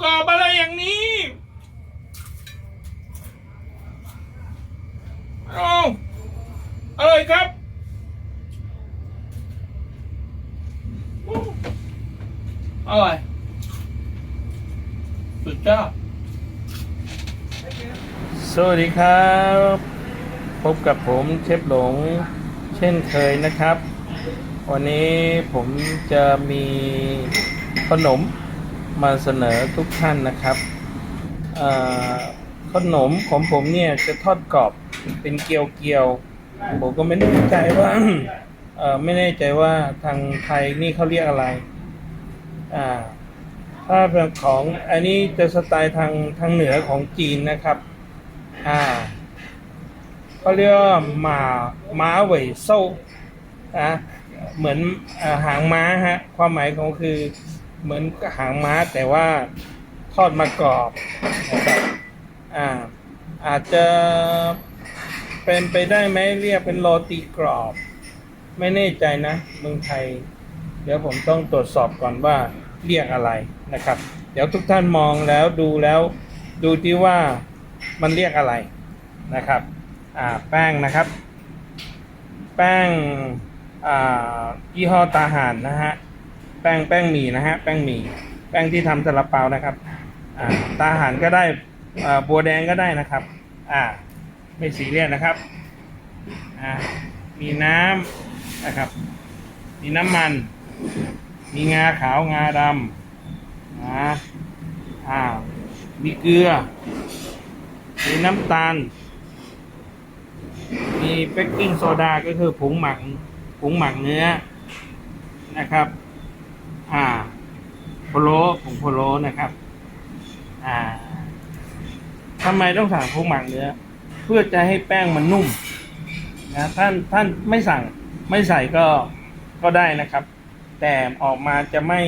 กรอบอะไรอย่างนี้เอาอร่อยครับอู้อร่อยสุดยอดสวัสดีครับ พบกับผมเชฟหลง เช่นเคยนะครับ วันนี้ผมจะมีขนม มาเสนอทุกท่านนะครับขนมของผมเนี่ยจะทอดกรอบเป็นเกลียวเกียวผมก็ไม่แน่ใจว่าไม่แน่ใจว่าทางไทยนี่เขาเรียกอะไร อ่า ถ้าเป็นของอันนี้จะสไตล์ทางทางเหนือของจีนนะครับ อ่าเขาเรียกว่าหมาม้าเหวยโซ่นะเหมือนอหางม้าฮะ ความหมายของคือ เหมือนกับหางม้าแต่ว่าทอดมากรอบนะครับอ่าอาจจะเป็นไปได้ไหมเรียกเป็นโรตีกรอบ ไม่แน่ใจนะเมืองไทย เดี๋ยวผมต้องตรวจสอบก่อนว่าเรียกอะไรนะครับ เดี๋ยวทุกท่านมองแล้วดูแล้วดูที่ว่ามันเรียกอะไรนะครับอ่าแป้งนะครับ แป้งอ่ายี่ห้อตาหานนะฮะ แป้งแป้งหมี่นะฮะแป้งหมี่แป้งที่ทำซาลาเปานะครับอ่าตาหานก็ได้อ่าบัวแดงก็ได้นะครับ อ่า ไม่สีเรียสนะครับอ่ามีน้ำนะครับ มีน้ำมัน มีงาขาวงาดำนะอ่ามีเกลือ มีน้ำตาล มีเบกกิ้งโซดาก็คือผงหมักผงหมักเนื้อนะครับ อ่าโพโลผงโพโลนะครับ อ่าทำไมต้องสั่งผงหมักเนื้อ เพื่อจะให้แป้งมันนุ่มนะท่านท่านไม่สั่งไม่ใส่ก็ก็ได้นะครับ แต่ออกมาจะไม่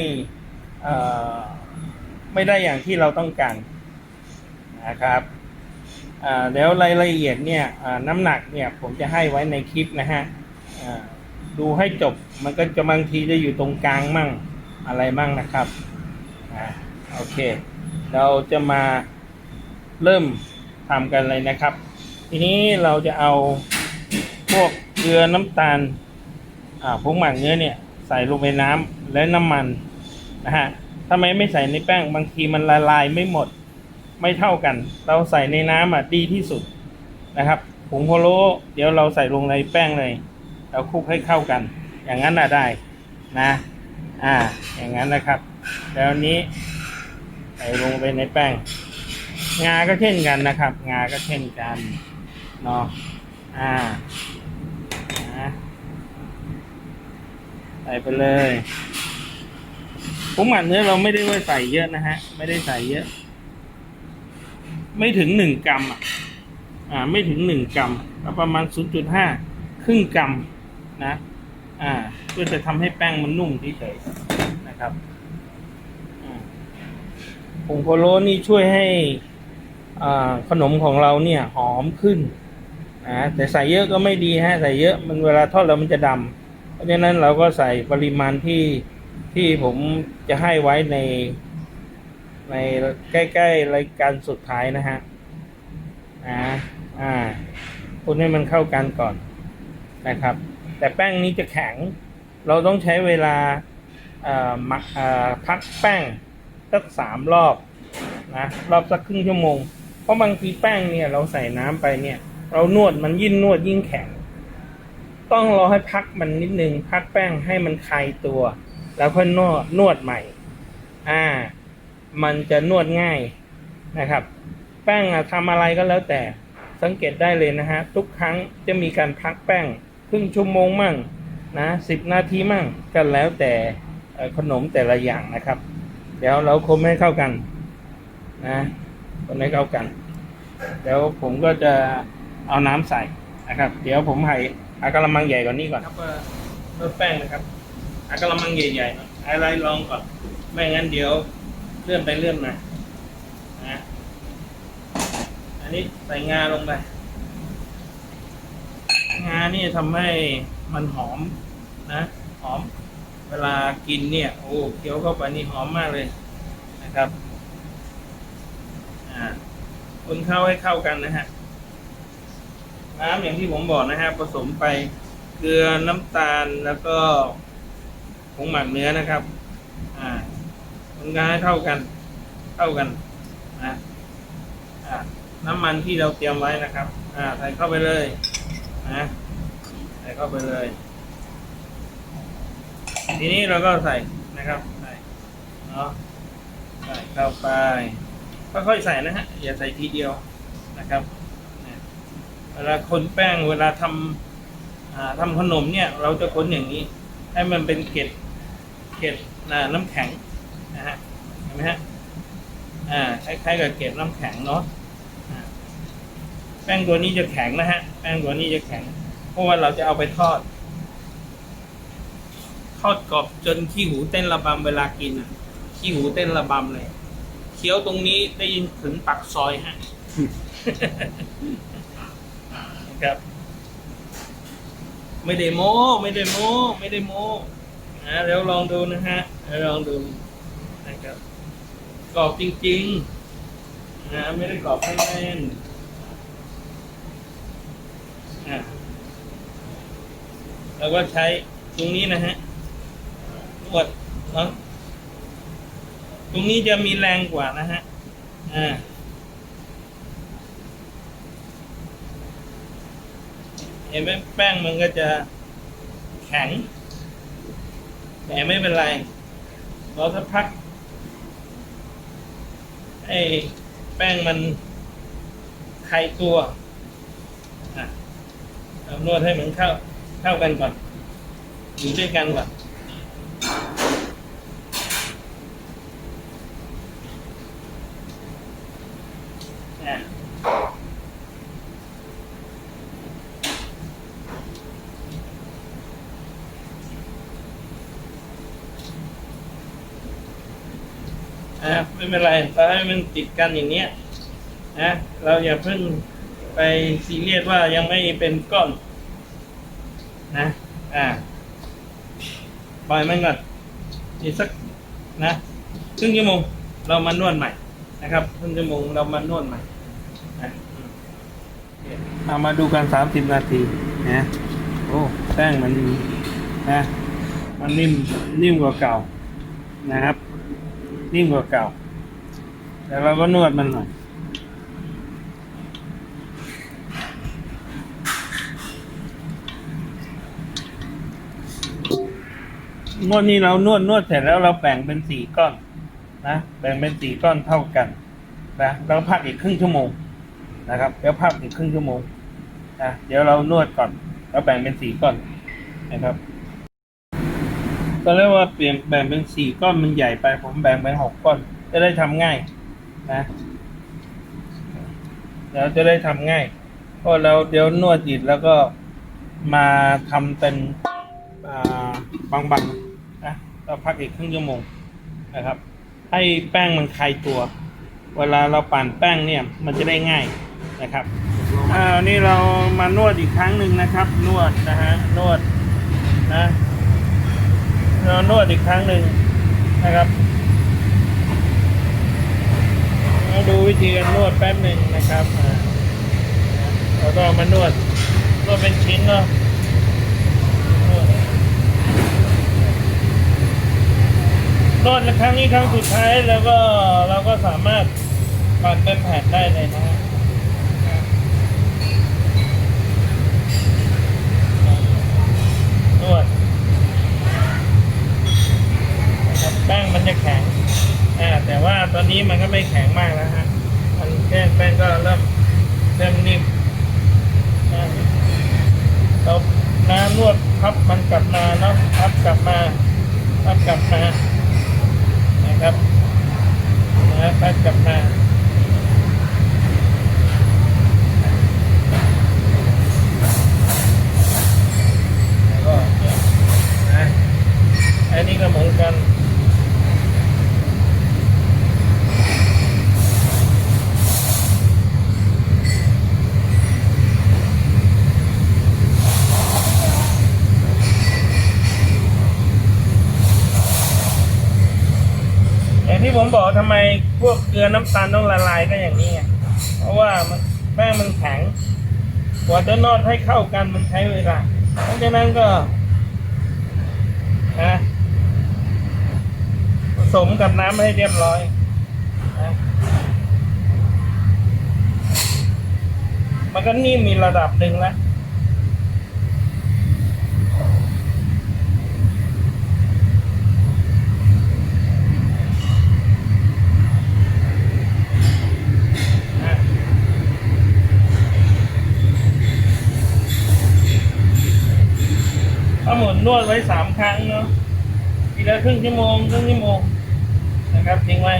เอ่อไม่ได้อย่างที่เราต้องการนะครับอ่าแล้วรายละเอียดเนี่ยอ่าน้ำหนักเนี่ยผมจะให้ไว้ในคลิปนะฮะอ่าดูให้จบมันก็จะบางทีจะอยู่ตรงกลางมั่ง อะไรมั่งนะครับอ่าโอเค เราจะมาเริ่มทำกันเลยนะครับ ทีนี้เราจะเอาพวกเกลือน้ำตาลอ่าผงหมักเนื้อเนี่ยใส่ลงไปน้ำและน้ำมันนะฮะทำไมไม่ใส่ในแป้งบางทีมันละลายไม่หมดไม่เท่ากัน เราใส่ในน้ำอะดีที่สุดนะครับผงโพโลเดี๋ยวเราใส่ลงในแป้งเลย เราคลุกให้เข้ากัน อย่างนั้นน่ะได้นะ อ่า อย่างนั้นนะครับ แล้วนี้ใส่ลงไปในแป้ง งาก็เช่นกันนะครับ งาก็เช่นกันเนาะอ่านะใส่ไปเลยผงหมักเนื้อเราไม่ได้ว่าใส่เยอะนะฮะ ไม่ได้ใส่เยอะ ไม่ถึงหนึ่งกรัมอะอ่า ไม่ถึงหนึ่งกรัมก็ประมาณศูนย์จุดห้าครึ่งกรัมนะ อ่าเพื่อจะทำให้แป้งมันนุ่มเฉยๆนะครับผงโพโลนี่ช่วยให้ขนมของเราเนี่ยหอมขึ้นนะแต่ใส่เยอะก็ไม่ดีฮะใส่เยอะมันเวลาทอดแล้วมันจะดำเพราะฉะนั้นเราก็ใส่ปริมาณที่ที่ผมจะให้ไว้ในในใกล้ๆรายการสุดท้ายนะฮะอ่าอ่าคนให้มันเข้ากันก่อนนะครับ แต่แป้งนี้จะแข็ง เราต้องใช้เวลาหมักพักแป้งสักสามรอบนะรอบสักครึ่งชั่วโมง เพราะบางทีแป้งเนี่ยเราใส่น้ำไปเนี่ย เรานวดมันยิ่งนวดยิ่งแข็ง ต้องรอให้พักมันนิดนึงพักแป้งให้มันคลายตัว แล้วค่อยนวดนวดใหม่ อ่า มันจะนวดง่ายนะครับ แป้งอะทำอะไรก็แล้วแต่สังเกตได้เลยนะฮะทุกครั้งจะมีการพักแป้ง ครึ่งชั่วโมงมั่งนะสิบนาทีมั่งก็แล้วแต่ขนมแต่ละอย่างนะครับ เดี๋ยวเราคมให้เข้ากันนะคนให้เข้ากัน เดี๋ยวผมก็จะเอาน้ำใส่นะครับ เดี๋ยวผมให้อากระมังใหญ่กว่านี้ก่อนครับเพื่อแป้งนะครับอากระมังใหญ่ๆหน่อยอะไรลองก่อนไม่งั้นเดี๋ยวเลื่อนไปเลื่อนมานะอันนี้ใส่งาลงไป งานี่ทำให้มันหอมนะหอมเวลากินเนี่ยโอ้เคี้ยวเข้าไปนี่หอมมากเลยนะครับอ่าคนเข้าให้เข้ากันนะฮะน้ำอย่างที่ผมบอกนะฮะผสมไปเกลือน้ำตาลแล้วก็ผงหมักเนื้อนะครับ อ่าคนงานให้เข้ากันเข้ากันนะอ่าน้ำมันที่เราเตรียมไว้นะครับ อ่าใส่เข้าไปเลย นะใส่เข้าไปเลย ทีนี้เราก็ใส่นะครับใส่เนาะใส่เข้าไปค่อยๆใส่นะฮะอย่าใส่ทีเดียวนะครับเวลาคนแป้งเวลาทำอ่าทำขนมเนี่ย เราจะคนอย่างนี้ ให้มันเป็นเกล็ดเกล็ดน้ำแข็งนะฮะเห็นไหมฮะอ่าคล้ายๆกับเกล็ดน้ำแข็งเนาะ แป้งตัวนี้จะแข็งนะฮะ แป้งตัวนี้จะแข็ง เพราะว่าเราจะเอาไปทอด ทอดกรอบจนขี้หูเต้นระบำเวลากินอะ ขี้หูเต้นระบำเลย เคี้ยวตรงนี้ได้ยินถึงปักซอยฮะครับ ไม่ได้โม้ ไม่ได้โม้ ไม่ได้โม้นะเดี๋ยวลองดูนะฮะเดี๋ยวลองดูนะครับกรอบจริง ๆ นะ ไม่ได้กรอบให้แน่น อะแล้วก็ใช้ตรงนี้นะฮะนวดเนาะตรงนี้จะมีแรงกว่านะฮะ อ่าเห็นไหมแป้งมันก็จะแข็ง แต่ไม่เป็นไรรอสักพักให้แป้งมันไขตัว นวดให้มันเข้าเข้ากันก่อนอยู่ด้วยกันก่อนอะอะไม่เป็นไรเราให้มันติดกันอย่างเนี้ยนะเราอย่าเพิ่ง ไปซีเรียสว่ายังไม่เป็นก้อนนะ อ่าปล่อยมันก่อนอีกสักนะครึ่งชั่วโมงเรามานวดใหม่นะครับครึ่งชั่วโมงเรามานวดใหม่นะเอามาดูกันสามสิบนาทีนะโอ้แป้งมันนะมันนิ่มนิ่มกว่าเก่านะครับ นิ่มกว่าเก่าแต่เราก็นวดมันหน่อย นวดนี้เรานวดนวดเสร็จแล้วเราแบ่งเป็นสี่ก้อนนะแบ่งเป็นสี่ก้อนเท่ากันนะเราพักอีกครึ่งชั่วโมงนะครับเดี๋ยวพักอีกครึ่งชั่วโมงนะเดี๋ยวเรานวดก่อนแล้วแบ่งเป็นสี่ก้อนนะครับตอนแรกว่าเปลี่ยนแบ่งเป็นสี่ก้อนมันใหญ่ไป ผมแบ่งเป็นหกก้อน จะได้ทำง่ายนะเดี๋ยวจะได้ทำง่ายเพราะเราเดี๋ยวนวดอีกแล้วก็มาทำเป็นบางๆ เราพักอีกครึ่งชั่วโมงนะครับ ให้แป้งมันคลายตัว เวลาเราปั่นแป้งเนี่ยมันจะได้ง่ายนะครับอ่านี่เรามานวดอีกครั้งหนึ่งนะครับ นวดนะฮะนวดนะเรานวดอีกครั้งหนึ่งนะครับเราดูวิธีการนวดแป๊บหนึ่งนะครับอ่าเราก็เอามานวดนวดเป็นชิ้นเนาะนวด นวดครั้งนี้ครั้งสุดท้ายแล้วก็เราก็สามารถปั่นเป็นแผ่นได้เลยนะฮะนวดนะครับแป้งมันจะแข็งอ่าแต่ว่าตอนนี้มันก็ไม่แข็งมากแล้วฮะมันแค่แป้งก็เริ่มเริ่มนิ่มเราน้ำนวดพับมันกลับมาเนาะพับกลับมาพับกลับมา ครับนะพับกลับมาแล้วก็เนี่ยนะอันนี้ก็เหมือนกัน อย่างที่ผมบอกทำไม พวกเกลื อน้ำตาลต้องละลายก็อย่างนี้ไงเพราะว่ามันแป้งมันแข็งกว่าจะนอดให้เข้ากันมันใช้เวลาเพราะฉะนั้นก็นะผสมกับน้ำให้เรียบร้อยนะมันก็นิ่มมีระดับหนึ่งแล้ว นวดไว้สามครั้งเนาะทีละครึ่งชั่วโมงครึ่งชั่วโมงนะครับทิ้งไว้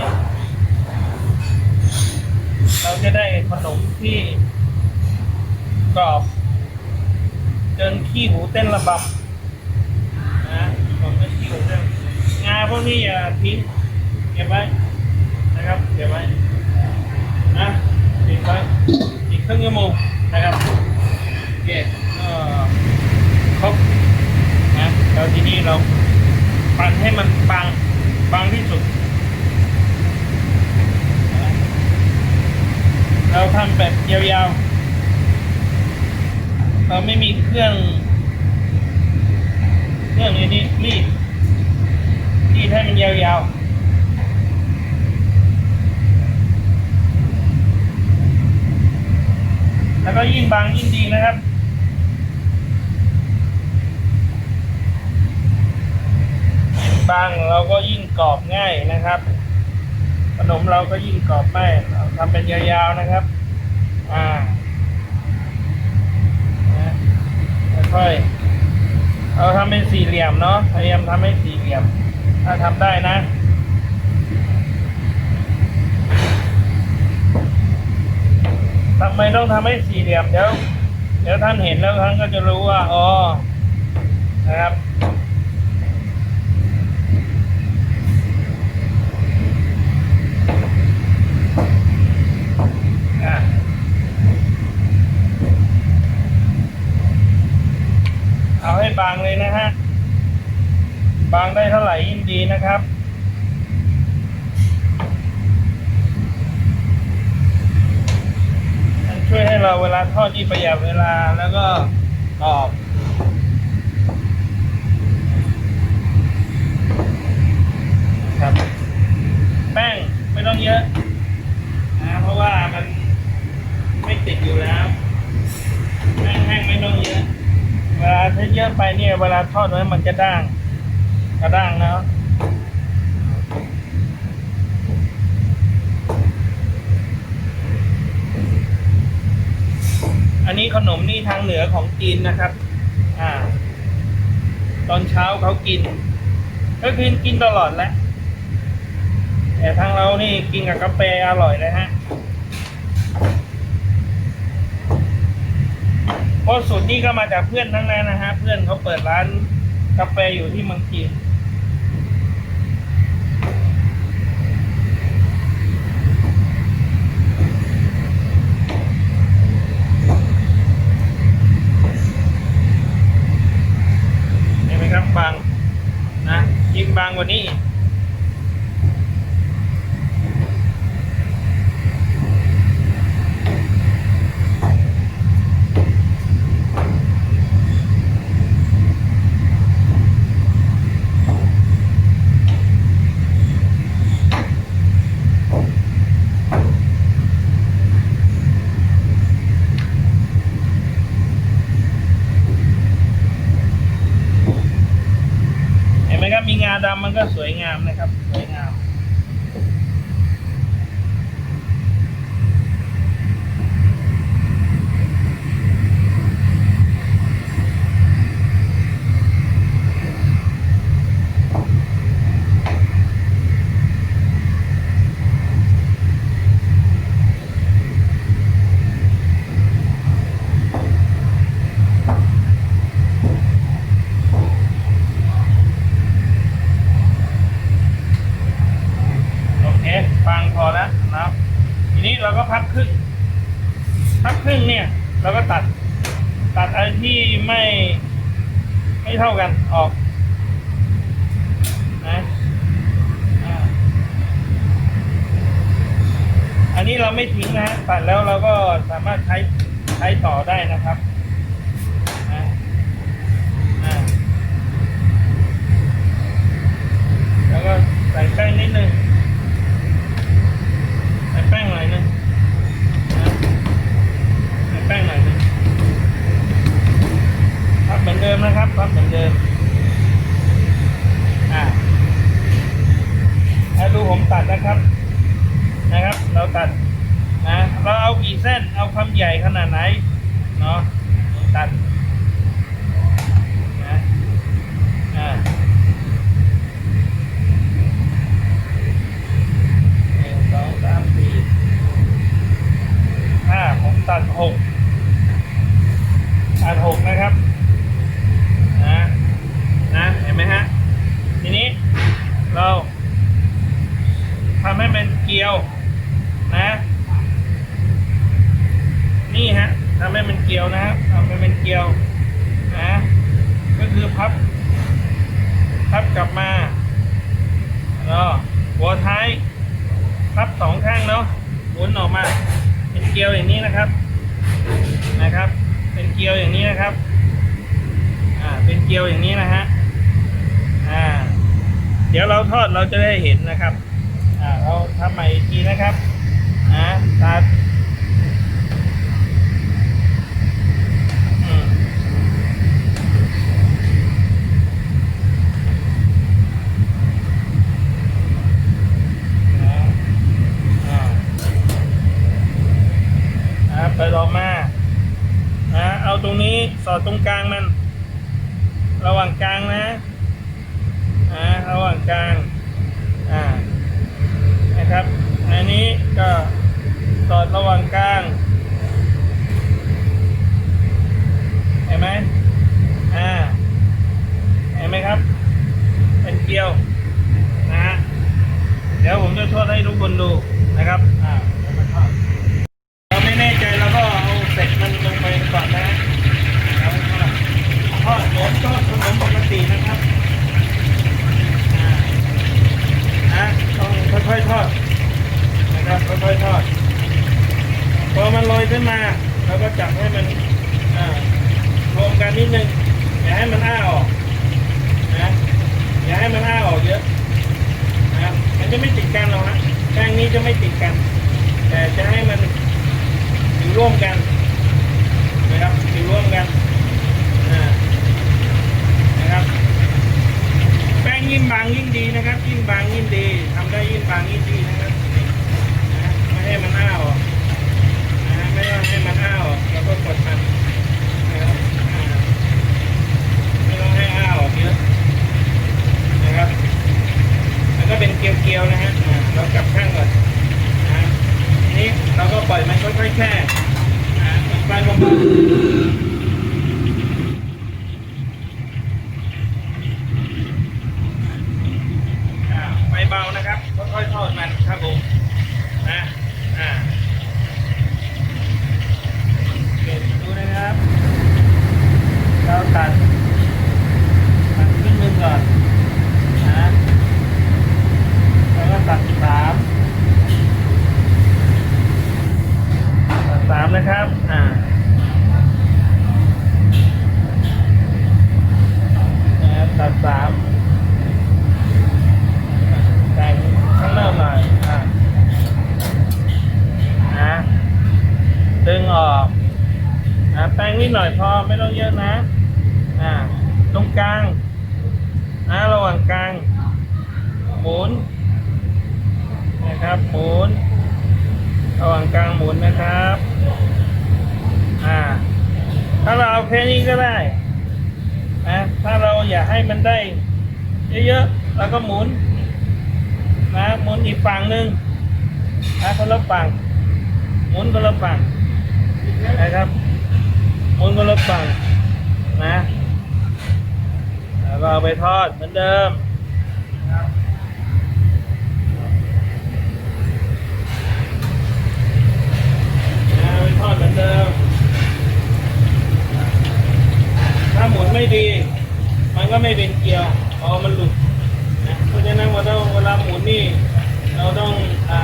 เราจะได้ขนมที่กรอบจนขี้หูเต้นระบำนะผมจะขี้หูเต้นงาพวกนี้อย่าทิ้งเก็บไว้นะครับเก็บไว้ นะติดไว้อีกครึ่งชั่วโมงนะครับโอเคก็ครบนะแล้วทีนี้เราปั่น ให้มันบางบางที่สุด เราทำแบบยาวๆ เราไม่มีเครื่อง เครื่องนี้รีดรีดให้มันยาวๆแล้วก็ยิ่งบางยิ่งดีนะครับ ยิ่งบางเราก็ยิ่งกรอบง่ายนะครับ ขนมเราก็ยิ่งกรอบไม่เราทำเป็นยาวๆนะครับ อ่าค่อยๆเราทำเป็นสี่เหลี่ยมเนาะพยายามทำให้สี่เหลี่ยม ถ้าทำได้นะทำไมต้องทำให้สี่เหลี่ยมเดี๋ยวเดี๋ยวท่านเห็นแล้วท่านก็จะรู้ว่าอ๋อนะครับ อะเอาให้ บางเลยนะฮะ บางได้เท่าไหร่ยิ่งดีนะครับ มันช่วยให้เราเวลาทอดที่ประหยัดเวลาแล้วก็กรอบครับ แป้งไม่ต้องเยอะนะเพราะว่ามันไม่ติดอยู่แล้ว แป้งแห้งไม่ต้องเยอะ เวลาถ้าเยอะไปเนี่ยเวลาทอดไว้มันจะด่างกระด้างนะอันนี้ขนมนี่ทางเหนือของจีนนะครับ อ่า ตอนเช้าเขากิน ก็คือกินตลอดแหละ แต่ทางเรานี่กินกับกาแฟอร่อยเลยฮะ เพราะสูตรนี้ก็มาจากเพื่อนทั้งนั้นนะฮะ เพื่อนเขาเปิดร้านกาแฟอยู่ที่เมืองจีนเห็นไหมครับบางนะยิ่งบางกว่านี้อีกเห็นไหมครับมีงาดำมันก็สวย งามนะครับ สวยงาม โอเคฟังพอ แล้วนะครับ ทีนี้เราก็พับครึ่งพับครึ่งเนี่ย เราก็ตัด ตัดอะไรที่ไม่ไม่เท่ากันออกนะอ่านี้เราไม่ทิ้งนะฮะตัดแล้วเราก็สามารถใช้ใช้ต่อได้นะครับนะอ่าแล้วก็ใส่แป้งนิดนึง แป้งหน่อยนึงนะใส่แป้งหน่อยนึงพับเหมือนเดิมนะครับพับเหมือนเดิมอ่าแล้วดูผมตัดนะครับนะครับ เราตัดนะเราเอากี่เส้นเอาความใหญ่ขนาดไหนเนาะตัดนะอ่าหนึ่งสองสามสี่ห้าผม ตัดหกตัดหกนะครับนะนะเห็นไหมฮะทีนี้เราทำให้มันเกลียวนะ นี่ฮะทำให้มันเกลียวนะครับทำให้มันเกลียวนะก็คือพับพับกลับมาแล้วหัวท้ายพับสองข้างเนาะหมุนออกมา เกลียวอย่างนี้นะครับนะครับ เป็นเกลียวอย่างนี้นะครับอ่าเป็นเกลียวอย่างนี้นะฮะอ่าเดี๋ยวเราทอดเราจะได้เห็นนะครับอ่าเราทำใหม่อีกทีนะครับนะตัดอืมนะอ่าอ่าเปิดออกมานะเอาตรงนี้ สอดตรงกลางมัน ระหว่างกลางนะอ่าระหว่างกลางอ่านะครับ อันนี้ก็สอดระหว่างกลางเห็นไหมอ่าเห็นไหมครับ เป็นเกลียวนะฮะเดี๋ยวผมจะทอดให้ทุกคนดูนะครับ อ่าเดี๋ยวมาทอดเราไม่แน่ใจเราก็เอาเสร็จมันลงไปก่อนนะแล้วก็ ทอดผมทอดขนมปกตินะครับอ่านะต้องค่อยๆทอดนะครับค่อยๆทอดพอมันลอยขึ้นมาเราก็จับให้มันอ่ารวมกันนิดนึงอย่าให้มันอ้าออกนะอย่าให้มันอ้าออกเยอะนะมันจะไม่ติดกันหรอกนะแป้งนี้จะไม่ติดกัน แต่จะให้มันอยู่ร่วมกันนะครับอยู่ร่วมกัน อ่านะครับ แป้ง ยิ่งบางยิ่งดีนะครับ ยิ่งบางยิ่งดีทำได้ยิ่งบางยิ่งดีนะครับไม่ให้มันอ้าวนะไม่ต้องให้มันอ้าวออกแล้วก็กดมันนะครับไม่ต้องให้อ้าวเยอะนะครับแล้วก็เป็นเกลียวๆนะฮะเรากลับข้างก่อนนะทีนี้เราก็ปล่อยมันค่อยๆแช่นะไปลงมาอ่าไฟเบานะครับค่อยๆทอดมันครับผมนะอ่า เก็บดูนะครับ เราตัดตัดครึ่งหนึ่งก่อนนะแล้วก็ตัดสามตัดสามนะครับ อ่านะครับตัดสามแต่งข้างนอกหน่อย อ่านะดึงออก อ่าแป้งนิดหน่อยพอไม่ต้องเยอะนะ อ่า ตรงกลางนะระหว่างกลาง หมุน นะครับ หมุน ระหว่างกลางหมุนนะครับ อ่า ถ้าเราเอาแค่นี้ก็ได้นะถ้าเราอยากให้มันได้ เยอะๆเราก็หมุนนะหมุนอีกฝั่งหนึ่งนะคนละฝั่งหมุนคนละฝั่งนะครับหมุนคนละฝั่งนะแล้วก็เอาไปทอดเหมือนเดิมนะครับนะ เดิม ถ้าหมุนไม่ดี มันก็ไม่เป็นเกลียวพอมันหลุดนะเพราะฉะนั้นเราต้องเวลาหมุนนี่ เราต้องอ่า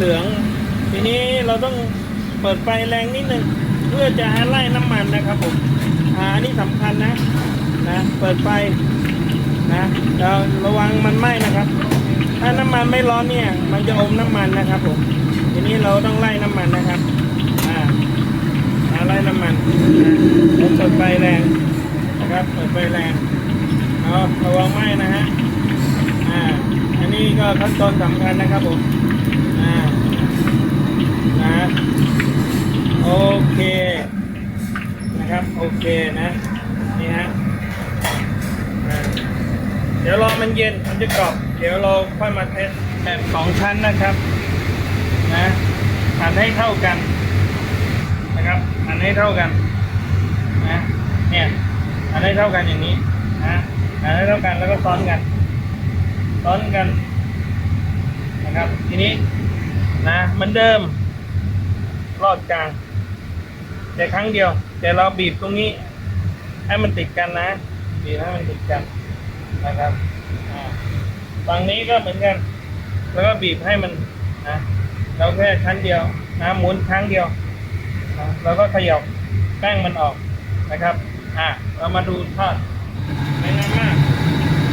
เหลือง ทีนี้เราต้องเปิดไฟแรงนิดนึงเพื่อจะให้ไล่น้ำมันนะครับผมอ่าอันนี้สำคัญนะนะ เปิดไฟนะเราระวังมันไหม้นะครับ ถ้าน้ำมันไม่ร้อน เนี่ยมันจะอมน้ำมันนะครับผมทีนี้เราต้องไล่น้ำมันนะครับอ่าไล่น้ำมันนะเปิดไฟแรงนะครับเปิดไฟแรงเอาระวังไหม้นะฮะอ่าอันนี้ก็ขั้นตอนสำคัญนะครับผมอ่านะโอเคนะครับโอเคนะนี่ฮะเดี๋ยวรอมันเย็นมันจะกรอบ เดี๋ยวเราค่อยมาเทส แบบสองชั้นนะครับนะหันให้เท่ากันนะครับหันให้เท่ากันนะเนี่ยหันให้เท่ากันอย่างนี้นะหันให้เท่ากันแล้วก็ซ้อนกัน ซ้อนกันนะครับทีนี้นะเหมือนเดิมรอดกลางแต่ครั้งเดียว แต่เราบีบตรงนี้ ให้มันติดกันนะบีบให้มันติดกันนะครับอ่าฝั่งนี้ก็เหมือนกัน แล้วก็บีบให้มันนะเราแค่ชั้นเดียวนะหมุนครั้งเดียวนะแล้วก็เขย่าแป้งมันออกนะครับ อ่าเรามาดูทอดไม่นานมาก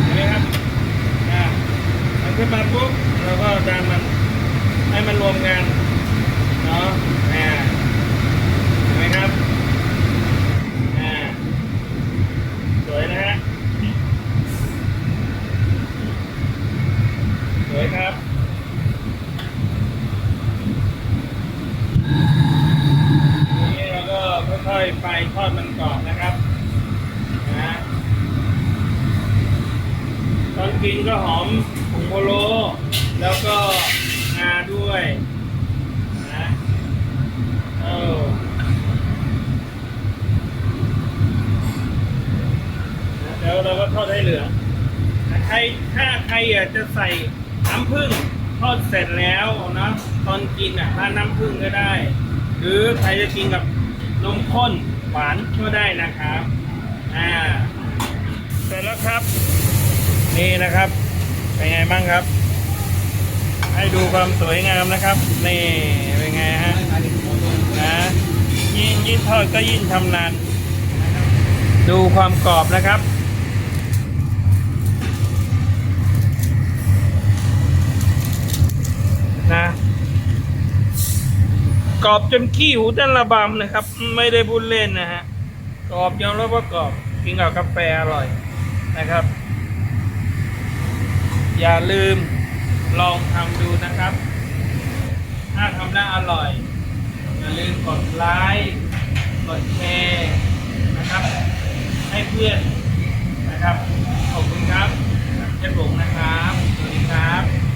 เห็นไหมครับอ่ามันขึ้นมาปุ๊บเราก็ดันมันให้มันรวมกันเนาะอ่าเห็นไหมครับอ่าสวยนะฮะสวยครับ ทีนี้เราก็ ค่อยไปทอดมันกรอบนะครับนะตอนกินก็หอมผงโมโล แล้วก็งาด้วยนะเออเดี๋ยวเราก็ทอดให้เหลืองใครถ้าใครอยากจะใส่น้ำผึ้งทอดเสร็จแล้วนะตอนกินอะถ้าน้ำผึ้งก็ได้ หรือใครจะกินกับ นมข้นหวานก็ได้นะครับอ่าเสร็จแล้วครับ นี่นะครับเป็นไงบ้างครับ ให้ดูความสวยงามนะครับ นี่เป็นไงฮะนะยิ่งยิ่งทอดก็ยิ่งชำนานดูความกรอบนะครับนะ กรอบจนขี้หูเต้นระบำนะครับ ไม่ได้พูดเล่นนะฮะกรอบยอมรับว่ากรอบกินกับกาแฟอร่อยนะครับ อย่าลืมลองทำดูนะครับ ถ้าทำแล้อร่อย อย่าลืมกดไลค์กดแชร์นะครับ ให้เพื่อนนะครับขอบคุณครับเจ้าหลงนะครับสวัสดีครับ